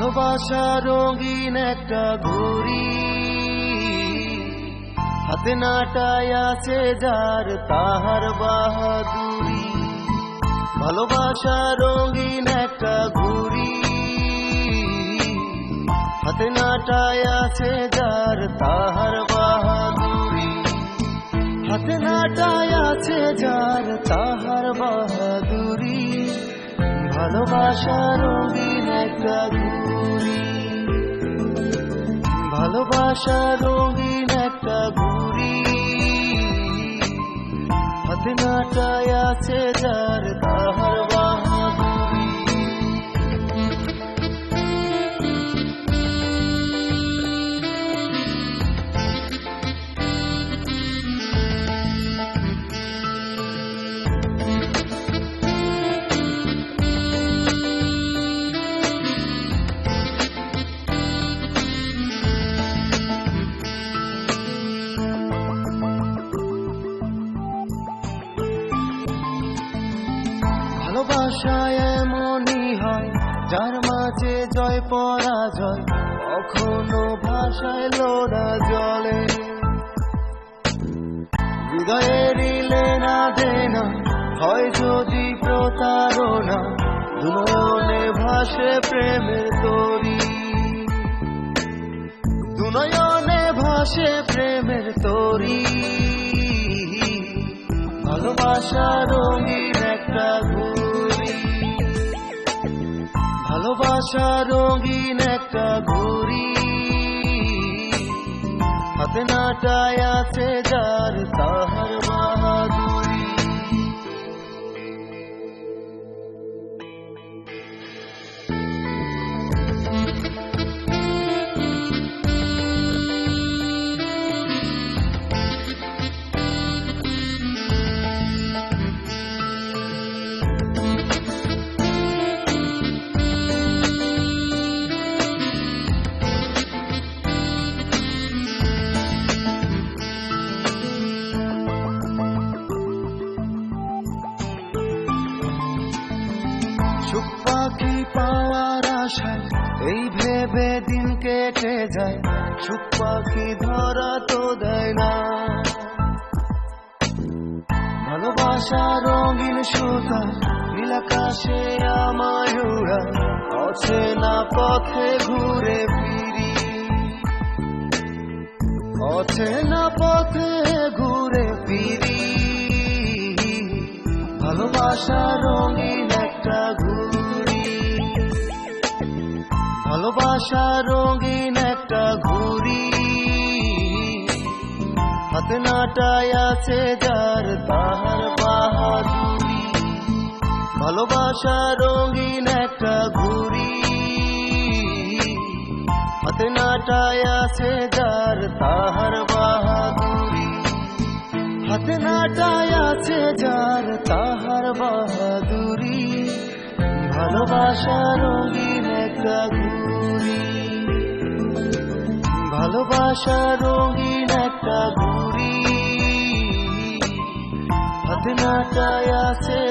ভালোবাসা রঙিন একটা ঘড়ি। হাতে নাটায় আছে যার তাহার বাহাদুরি। ভালোবাসা রঙিন একটা ঘুড়ি। হাতে নাটায় আছে যার তাহার বাহাদুরি। হাতে নাটায় আছে যার তাহার বাহাদুরি। ভালোবাসা রঙিন একটা ঘুড়ি। ভালোবাসা রঙিন একটা ঘুড়ি। হাতে নাটায় আছে যার ভালোবাসায় এমনই হয়, যার মাঝে জয় পরাজয় কখনো ভাষায় লোড়া জলে। হৃদয়ের না দেনা, হয় যদি প্রতারণা দুনয়নে ভাসে প্রেমের তরি। দুনয়নে ভাসে প্রেমের তরি। ভালোবাসা রঙিন ভালোবাসা রঙিন একটা ঘুরি হাতে নাটায় আছে যার তাহার সুখ পাওয়ার আশায়, এই ভেবে দিন কেটে যায়, সুখ পাখি ধরা তো দেয় না। ভালোবাসা রঙিন সুতা নীলাকাশে আমায় উড়া অচেনা পথে ঘুরে ফিরি। অচেনা পথে ঘুরে ফিরি। ভালোবাসা ভালোবাসা রঙিন একটা ঘুড়ি। হাতে নাটায় আছে যার তাহার বাহাদুরি। ভালোবাসা রঙিন একটা ঘুড়ি। হাতে নাটায় আছে যার তাহার বাহাদুরি। হাতে নাটায় আছে যার তাহার বাহাদুরি। ভালোবাসা রঙিন একটা ঘুড়ি। ভালোবাসা রঙিন একটা ঘুরি হাতে নাটায় আছে